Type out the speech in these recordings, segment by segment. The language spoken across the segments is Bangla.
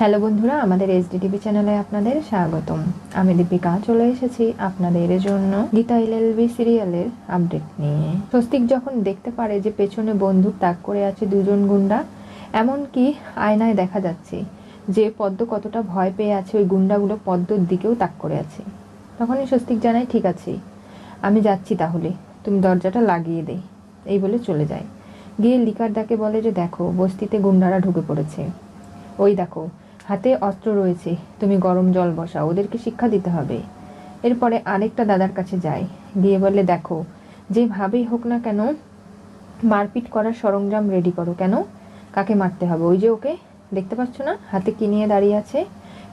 হ্যালো বন্ধুরা, আমাদের এসডি টিভি চ্যানেলে আপনাদের স্বাগতম। আমি দীপিকা, চলে এসেছি আপনাদের জন্য গীতা এলএলবি সিরিয়ালের আপডেট নিয়ে। স্বস্তিক যখন দেখতে পারে যে পেছনে বন্দুক তাক করে আছে দুজন গুন্ডা, এমনকি আয়নায় দেখা যাচ্ছে যে পদ্ম কতটা ভয় পেয়ে আছে ওই গুন্ডাগুলো পদ্মর দিকেও তাক করে আছে। তখনই স্বস্তিক জানায়, ঠিক আছে, আমি যাচ্ছি তাহলে, তুমি দরজাটা লাগিয়ে দে। এই বলে চলে যায়। গিয়ে লিকার ডাকে বলে যে, দেখো, বস্তিতে গুন্ডারা ঢুকে পড়েছে। ওই দেখো হাতে অস্ত্র রয়েছে, তুমি গরম জল বসাও, ওদেরকে শিক্ষা দিতে হবে। এরপরে আরেকটা দাদার কাছে যায় গিয়ে বলে দেখো, যেভাবেই হোক না কেন, মারপিট করার সরঞ্জাম রেডি করো। কেন? কাকে মারতে হবে? ওই যে ওকে, দেখতে পাচ্ছ না? হাতে কি নিয়ে দাঁড়িয়ে আছে?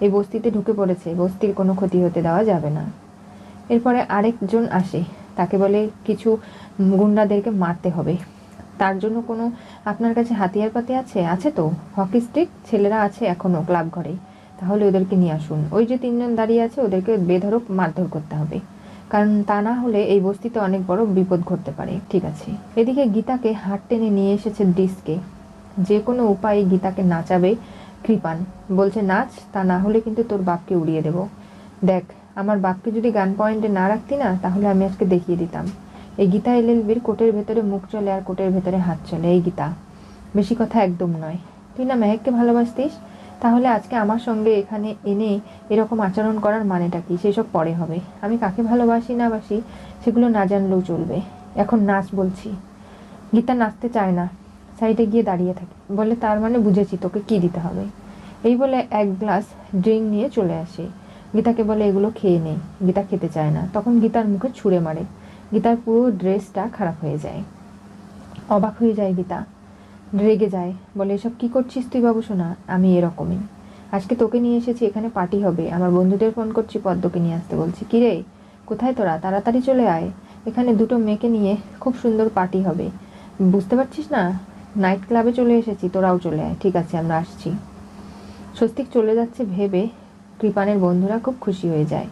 এই বস্তিতে ঢুকে পড়েছে, বস্তির কোনো ক্ষতি হতে দেওয়া যাবে না। এরপরে আরেকজন আসে, তাকে বলে, কিছু গুন্ডাদেরকে মারতে হবে। তার জন্য কোনো আপনার কাছে হাতিয়ার পাতি আছে? আছে তো। হকি স্টিক, ছেলেরা আছে এখনও ক্লাব ঘরে। তাহলে ওদেরকে নিয়ে আসুন। ওই যে তিনজন দাঁড়িয়ে আছে, ওদেরকে বেধরক মারধর করতে হবে। কারণ তা না হলে এই বস্তিতে অনেক বড় বিপদ ঘটতে পারে। ঠিক আছে। এদিকে গীতাকে হাট টেনে নিয়ে এসেছে ডিস্কে। যে কোনো উপায়ে গীতাকে নাচাবে কৃপান। বলছে, নাচ, তা না হলে কিন্তু তোর বাপকে উড়িয়ে দেব। দেখ, আমার বাপকে যদি গান পয়েন্টে না রাখতি না, তাহলে আমি আজকে দেখিয়ে দিতাম। এই গীতা এলএলবির কোটের ভেতরে মুখ চলে আর কোটের ভেতরে হাত চলে, এই গীতা। বেশি কথা একদম নয়। তুই না মেহেককে ভালোবাসতিস? তাহলে আজকে আমার সঙ্গে এখানে এনে এরকম আচরণ করার মানেটা কি? সেসব পরে হবে। আমি কাকে ভালোবাসি না বাসি, সেগুলো না জানলেও চলবে। এখন নাচ বলছি। গীতা নাচতে চায় না। সাইডে গিয়ে দাঁড়িয়ে থাকে। বলে তার মানে বুঝেছি তোকে কি দিতে হবে। এই বলে এক গ্লাস ড্রিঙ্ক নিয়ে চলে আসে। গীতাকে বলে, এগুলো খেয়ে নেই গীতা খেতে চায় না। তখন গীতার মুখে ছুঁড়ে মারে। গীতার পুরো ড্রেসটা খারাপ হয়ে যায়। অবাক হয়ে যায় গীতা। রেগে যায়, বলে, এসব কি করছিস তুই বাবু শোনা আমি এরকমই। আজকে তোকে নিয়ে এসেছি, এখানে পার্টি হবে। আমার বন্ধুদের ফোন করছি, পদ্মকে নিয়ে আসতে বলছি। কি রে? কোথায় তোরা? তাড়াতাড়ি চলে আয়। এখানে দুটো মেয়েকে নিয়ে খুব সুন্দর পার্টি হবে। বুঝতে পারছিস না? নাইট ক্লাবে চলে এসেছি, তোরাও চলে আয়। ঠিক আছে, আমরা আসছি। স্বস্তিক চলে যাচ্ছে ভেবে কৃপানের বন্ধুরা খুব খুশি হয়ে যায়।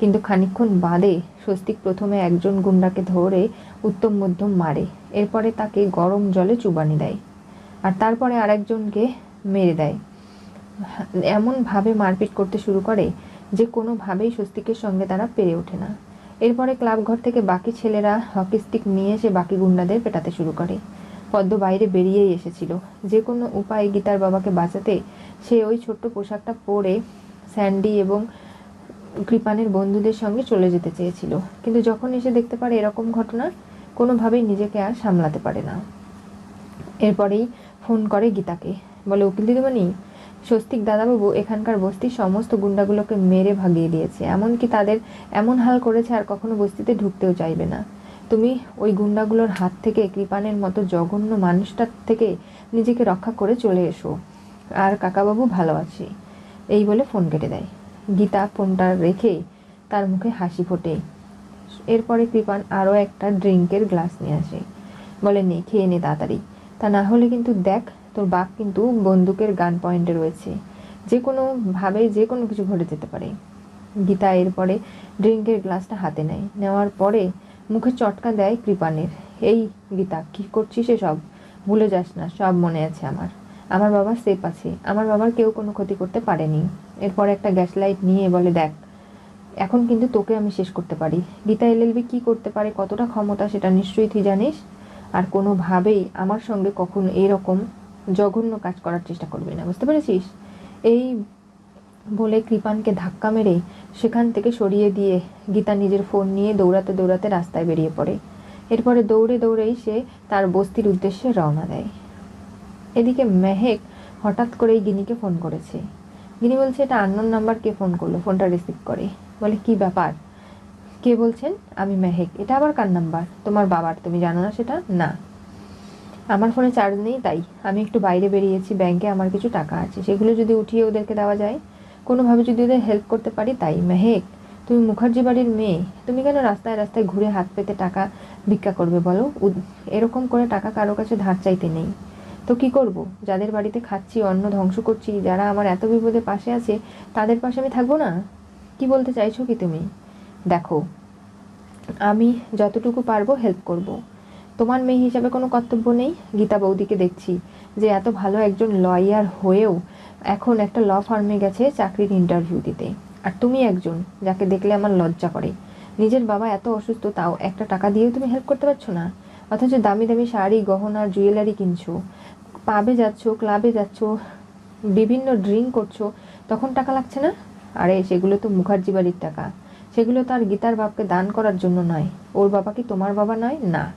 কিন্তু খানিকক্ষণ বাদে স্বস্তিক প্রথমে একজন গুন্ডাকে ধরে উত্তম মধ্যম মারে, এরপরে তাকে গরম জলে চুবানি দেয় আর তারপরে আরেকজনকে মেরে দেয়। এমনভাবে মারপিট করতে শুরু করে যে কোনোভাবেই স্বস্তিকের সঙ্গে তারা পেরে ওঠে না। এরপরে ক্লাব ঘর থেকে বাকি ছেলেরা হকি স্টিক নিয়ে এসে বাকি গুন্ডাদের পেটাতে শুরু করে। পদ্ম বাইরে বেরিয়েই এসেছিল। যে কোনো উপায়ে গীতার বাবাকে বাঁচাতে সে ওই ছোট্ট পোশাকটা পরে স্যান্ডি এবং কৃপানের বন্ধুদের সঙ্গে চলে যেতে চেয়েছিল। কিন্তু যখন এসে দেখতে পারে এরকম ঘটনা, কোনোভাবেই নিজেকে আর সামলাতে পারে না। এরপরেই ফোন করে গীতাকে। বলে, উকিল দিদিমণি, স্বস্তিক দাদাবাবু এখানকার বস্তির সমস্ত গুন্ডাগুলোকে মেরে ভাগিয়ে দিয়েছে। এমনকি তাদের এমন হাল করেছে আর কখনো বস্তিতে ঢুকতেও চাইবে না। তুমি ওই গুন্ডাগুলোর হাত থেকে, কৃপানের মতো জঘন্য মানুষটার থেকে নিজেকে রক্ষা করে চলে এসো। আর কাকাবাবু ভালো আছে। এই বলে ফোন কেটে দেয়। গীতা ফোনটা রেখে তার মুখে হাসি ফোটে। এরপরে কৃপান আরও একটা ড্রিঙ্কের গ্লাস নিয়ে আসে। বলে, নে, খেয়ে নে তাড়াতাড়ি। তা না হলে কিন্তু দেখ, তোর বাঘ কিন্তু বন্দুকের গান পয়েন্টে রয়েছে। যে কোনোভাবে যে কোনো কিছু ঘটে যেতে পারে। গীতা এরপরে ড্রিঙ্কের গ্লাসটা হাতে নেয়। নেওয়ার পরে মুখে চটকা দেয় কৃপানের। এই গীতা, কি করছিস সব ভুলে যাস না, সব মনে আছে আমার। আমার বাবা সেফ আছে। আমার বাবার কেউ কোনো ক্ষতি করতে পারেনি। এরপর একটা গ্যাস লাইট নিয়ে বলে, দেখ, এখন কিন্তু তোকে আমি শেষ করতে পারি। গীতা এলএলবি কি করতে পারে, কতটা ক্ষমতা সেটা নিশ্চয়ই তুই জানিস। আর কোনোভাবেই আমার সঙ্গে কখনো এরকম জঘন্য কাজ করার চেষ্টা করবি না। বুঝতে পেরেছিস? এই বলে কৃপানকে ধাক্কা মেরে সেখান থেকে সরিয়ে দিয়ে গীতা নিজের ফোন নিয়ে দৌড়াতে দৌড়াতে রাস্তায় বেরিয়ে পড়ে। এরপরে দৌড়ে দৌড়েই সে তার বস্তির উদ্দেশ্যে রওনা দেয়। এদিকে মেহেক হঠাৎ করেই গিনিকে ফোন করেছে। গিনি বলছে, এটা আননোন নাম্বার, কে ফোন করল? ফোনটা রিসিভ করে। বলে, কি ব্যাপার? কে বলছেন? আমি মেহেক। এটা আবার কার নাম্বার? তোমার বাবার। তুমি জানো না সেটা? না। আমার ফোনে চার্জ নেই তাই। আমি একটু বাইরে বেরিয়েছি। ব্যাংকে আমার কিছু টাকা আছে। সেগুলো যদি উঠিয়ে ওদেরকে দেওয়া যায়, কোনোভাবে যদি ওদের হেল্প করতে পারি তাই। মেহেক, তুমি মুখার্জি বাড়ির মেয়ে। তুমি কেন রাস্তায় রাস্তায় ঘুরে হাত পেতে টাকা ভিক্ষা করবে বলো? এরকম করে টাকা কারও কাছে ধার চাইতে নেই। তো কি করব? যাদের বাড়িতে খাচ্ছি, অন্ন ধ্বংস করছি, যারা আমার এত বিপদে পাশে আছে, তাদের পাশে আমি থাকব না? কি বলতে চাইছো কি তুমি? দেখো, আমি যতটুকু পারব হেল্প করব। তোমার মেয়ে হিসাবে কোনো কর্তব্য নেই? গীতা বৌদিকে দেখছি যে এত ভালো একজন লয়ার হয়েও এখন একটা ল ফার্মে গেছে চাকরির ইন্টারভিউ দিতে। আর তুমি একজন যাকে দেখলে আমার লজ্জা করে। নিজের বাবা এত অসুস্থ, তাও একটা টাকা দিয়েও তুমি হেল্প করতে পারছ না? অথচ দামি দামি শাড়ি, গহনা জুয়েলারি কিনছো। পাবে যাচ্ছ ক্লাবে যাচ্ছ, বিভিন্ন ড্রিঙ্ক করছ, তখন টাকা লাগছে না? আরে, সেগুলো তো মুখার্জি বাড়ির টাকা। সেগুলো তো আর গীতার বাপকে দান করার জন্য নয়। ওর বাবা কি তোমার বাবা নয়? না।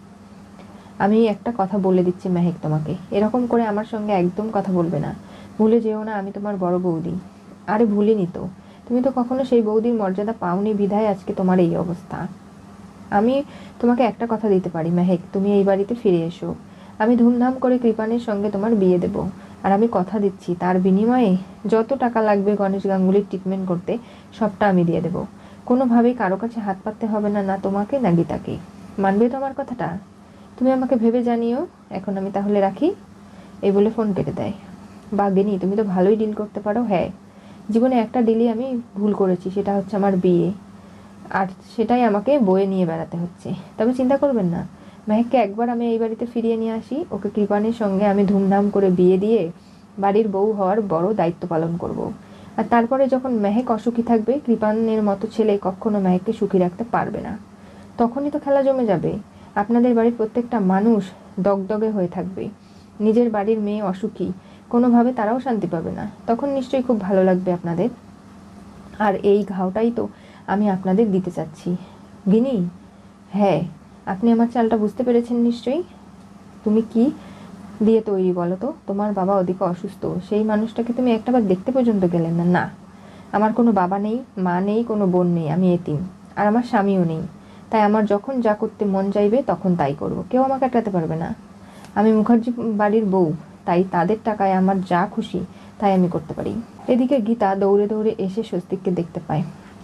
আমি একটা কথা বলে দিচ্ছি মেহেক তোমাকে। এরকম করে আমার সঙ্গে একদম কথা বলবে না। ভুলে যেও না, আমি তোমার বড় বৌদি। আরে, ভুলিনি তো। তুমি তো কখনো সেই বৌদির মর্যাদা পাওনি বিধায় আজকে তোমার এই অবস্থা। আমি তোমাকে একটা কথা দিতে পারি, মেহেক। তুমি এই বাড়িতে ফিরে এসো। আমি ধুমধাম করে কৃপানের সঙ্গে তোমার বিয়ে দেব। আর আমি কথা দিচ্ছি, তার বিনিময়ে যত টাকা লাগবে গণেশ গাঙ্গুলির ট্রিটমেন্ট করতে, সবটা আমি দিয়ে দেব। কোনোভাবেই কারও কাছে হাত পাততে হবে না না তোমাকে, না গীতাকে। মানবে তো আমার কথাটা? তুমি আমাকে ভেবে জানিও, এখন আমি তাহলে রাখি? এই বলে ফোন কেটে দেয়। বাগিনি, তুমি তো ভালোই ডিল করতে পারো হ্যাঁ। জীবনে একটা ডিলই আমি ভুল করেছি, সেটা হচ্ছে আমার বিয়ে। আর সেটাই আমাকে বয়ে নিয়ে বেড়াতে হচ্ছে। তবে চিন্তা করবেন না মেহেককে একবার আমি এই বাড়িতে ফিরিয়ে নিয়ে আসি। ওকে কৃপানের সঙ্গে আমি ধুমধাম করে বিয়ে দিয়ে বাড়ির বউ হওয়ার বড় দায়িত্ব পালন করব। আর তারপরে যখন মেহেক অসুখী থাকবে, কৃপানের মতো ছেলে কখনো মেহেককে সুখী রাখতে পারবে না। তখনই তো খেলা জমে যাবে। আপনাদের বাড়ির প্রত্যেকটা মানুষ দগদগে হয়ে থাকবে। নিজের বাড়ির মেয়ে অসুখী, কোনোভাবে তারাও শান্তি পাবে না। তখন নিশ্চয়ই খুব ভালো লাগবে আপনাদের। আর এই ঘাওটাই তো আমি আপনাদের দিতে চাচ্ছি। গিনি? হ্যাঁ। আপনি আমার চালটা বুঝতে পেরেছেন নিশ্চয়ই? তুমি কি দিয়ে তৈরি বলো তো? তোমার বাবা ওদিকে অসুস্থ। সেই মানুষটাকে তুমি একটাবার দেখতে পর্যন্ত গেলেন না। না, আমার কোনো বাবা নেই, মা নেই, কোনো বোন নেই, আমি এতিম। আর আমার স্বামীও নেই। তাই আমার যখন যা করতে মন চাইবে তখন তাই করব। কেউ আমাকে আটকাতে পারবে না। আমি মুখার্জি বাড়ির বউ, তাই তাদের টাকায় আমার যা খুশি তাই আমি করতে পারি। এদিকে গীতা দৌড়ে দৌড়ে এসে স্বস্তিককে দেখতে পায়।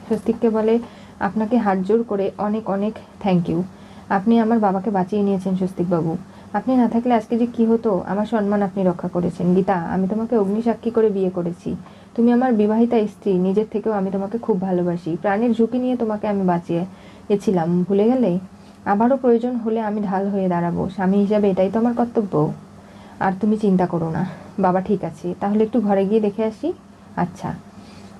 স্বস্তিককে বলে, আপনাকে হাত জোর করে অনেক অনেক থ্যাংক ইউ আপনি আমার বাবাকে বাঁচিয়ে নিয়েছেন, স্বস্তিকবাবু। আপনি না থাকলে আজকে যে কি হতো, আমার সম্মান আপনি রক্ষা করেছেন। গীতা, আমি তোমাকে অগ্নিসাক্ষী করে বিয়ে করেছি। তুমি আমার বিবাহিতা স্ত্রী, নিজের থেকেও আমি তোমাকে খুব ভালোবাসি। প্রাণের ঝুঁকি নিয়ে তোমাকে আমি বাঁচিয়ে এছিলাম। ভুলে গেলে আবারও প্রয়োজন হলে আমি ঢাল হয়ে দাঁড়াবো। স্বামী হিসাবে এটাই তো আমার কর্তব্য। আর তুমি চিন্তা করো না। বাবা ঠিক আছে। তাহলে একটু ঘরে গিয়ে দেখে আসি? আচ্ছা।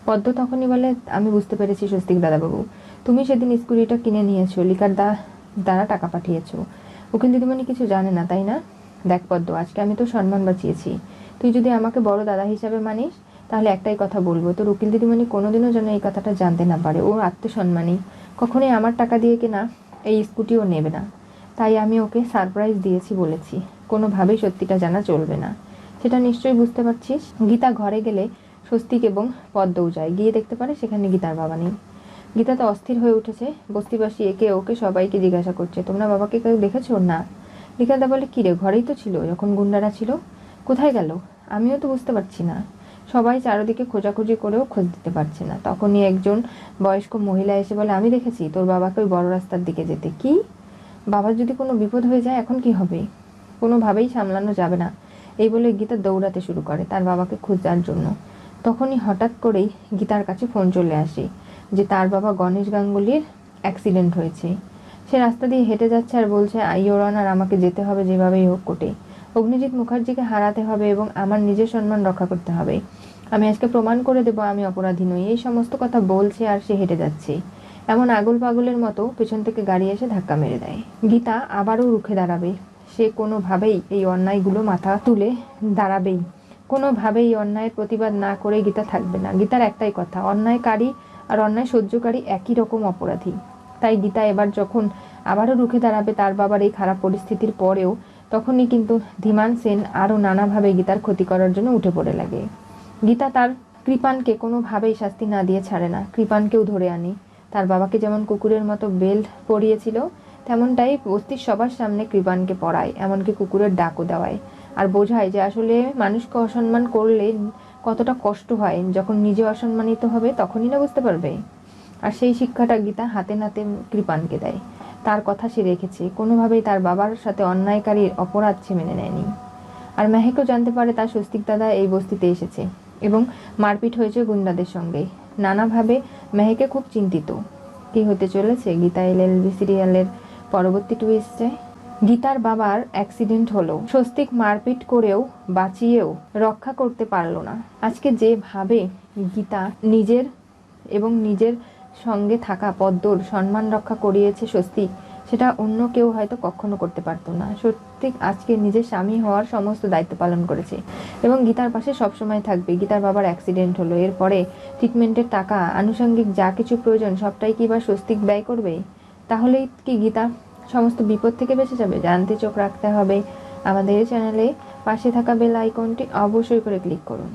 পদ্ম তখনই বলে, আমি বুঝতে পেরেছি, স্বস্তিক দাদাবাবু। তুমি সেদিন স্কুটিটা কিনে নিয়েছো। লিকার দা দ্বারা টাকা পাঠিয়েছো। উকিল দিদিমণি কিছু জানে না, তাই না? দেখ পদ্ম, আজকে আমি তো সম্মান বাঁচিয়েছি। তুই যদি আমাকে বড় দাদা হিসাবে মানিস, তাহলে একটাই কথা বলব, তোর উকিল দিদিমণি কোনোদিনও যেন এই কথাটা জানতে না পারে। ওর আত্মসম্মানী। কখনোই আমার টাকা দিয়ে কিনা এই স্কুটিও নেবে না। তাই আমি ওকে সারপ্রাইজ দিয়েছি বলেছি। কোনোভাবেই সত্যিটা জানা চলবে না। সেটা নিশ্চয়ই বুঝতে পারছিস? গীতা ঘরে গেলে স্বস্তিক এবং পদ্মও যায়। গিয়ে দেখতে পারে সেখানে গীতার বাবা নেই। গীতা তো অস্থির হয়ে উঠেছে। বস্তিবাসী একে ওকে সবাইকে জিজ্ঞাসা করছে, তোমরা বাবাকে কেউ দেখেছ না? লিখাদা বলে কিরে ঘরেই তো ছিল, যখন গুন্ডারা ছিল? কোথায় গেল? আমিও তো বুঝতে পারছি না। সবাই চারদিকে খোঁজাখুঁজি করেও খোঁজ দিতে পারছে না। তখনই একজন বয়স্ক মহিলা এসে বলে, আমি দেখেছি, তোর বাবাকে ওই বড় রাস্তার দিকে যেতে। কি? বাবার যদি কোনো বিপদ হয়ে যায়, এখন কি হবে? কোনোভাবেই সামলানো যাবে না। এই বলে গীতা দৌড়াতে শুরু করে, তার বাবাকে খোঁজার জন্য। তখনই হঠাৎ করেই গীতার কাছে ফোন চলে আসে। যে তার বাবা গণেশ গাঙ্গুলির অ্যাক্সিডেন্ট হয়েছে। সে রাস্তা দিয়ে হেঁটে যাচ্ছে আর বলছে আইওরন আর আমাকে যেতে হবে যেভাবেই হোক কোটে অগ্নিজিৎ মুখার্জিকে হারাতে হবে এবং আমার নিজের সম্মান রক্ষা করতে হবে। আমি আজকে প্রমাণ করে দেবো আমি অপরাধী নই। এই সমস্ত কথা বলছে আর সে হেঁটে যাচ্ছে। এমন আগুল পাগলের মতো পেছন থেকে গাড়ি এসে ধাক্কা মেরে দেয়। গীতা আবারও রুখে দাঁড়াবে। সে কোনোভাবেই এই অন্যায়গুলো মাথা তুলে দাঁড়াবেই। কোনোভাবেই অন্যায়ের প্রতিবাদ না করে গীতা থাকবে না। গীতার একটাই কথা, অন্যায়কারী আর অন্যায় সহ্যকারী একই রকম অপরাধী। তাই গীতা এবার যখন আবারও রুখে দাঁড়াবে তার বাবার এই খারাপ পরিস্থিতির পরেও, তখনই কিন্তু ধীমান সেন আরও নানাভাবে গীতার ক্ষতি করার জন্য উঠে পড়ে লাগে। গীতা তার কৃপানকে কোনোভাবেই শাস্তি না দিয়ে ছাড়ে না, কৃপানকেও ধরে আনে। তার বাবাকে যেমন কুকুরের মতো বেল পরিয়েছিল, তেমনটাই বস্তির সবার সামনে কৃপানকে পড়ায় এমনকি কুকুরের ডাকও দেওয়ায়। আর বোঝায় যে আসলে মানুষকে অসম্মান করলে কতটা কষ্ট হয়, যখন নিজে অসম্মানিত হবে তখনই না বুঝতে পারবে। আর সেই শিক্ষাটা গীতা হাতে নাতে কৃপানকে দেয়। তার কথা সে রেখেছে, কোনোভাবেই তার বাবার সাথে অন্যায়কারীর অপরাধ সে মেনে নেয়নি। আর মেহেকও জানতে পারে তার স্বস্তিক দাদা এই বস্তিতে এসেছে এবং মারপিট হয়েছে গুন্ডাদের সঙ্গে। নানাভাবে মেহেকে খুব চিন্তিত। কি হতে চলেছে? গীতা এল এল সিরিয়ালের পরবর্তী টুইস্টে গীতার বাবার অ্যাক্সিডেন্ট হলো। স্বস্তিক মারপিট করেও বাঁচিয়েও রক্ষা করতে পারল না। আজকে যেভাবে গীতা নিজের এবং নিজের সঙ্গে থাকা পদ্মর সম্মান রক্ষা করিয়েছে স্বস্তিক, সেটা অন্য কেউ হয়তো কখনো করতে পারতো না। সত্যিক আজকে নিজের স্বামী হওয়ার সমস্ত দায়িত্ব পালন করেছে এবং গীতার পাশে সবসময় থাকবে। গীতার বাবার অ্যাক্সিডেন্ট হলো। এরপরে ট্রিটমেন্টের টাকা, আনুষঙ্গিক যা কিছু প্রয়োজন, সবটাই কি বা স্বস্তিক ব্যয় করবে? তাহলেই কি গীতা সমস্ত বিপদ থেকে বেঁচে যাবে, জানতে চোখ রাখতে হবে। আমাদের চ্যানেলে পাশে থাকা বেল আইকনটি অবশ্যই করে ক্লিক করুন।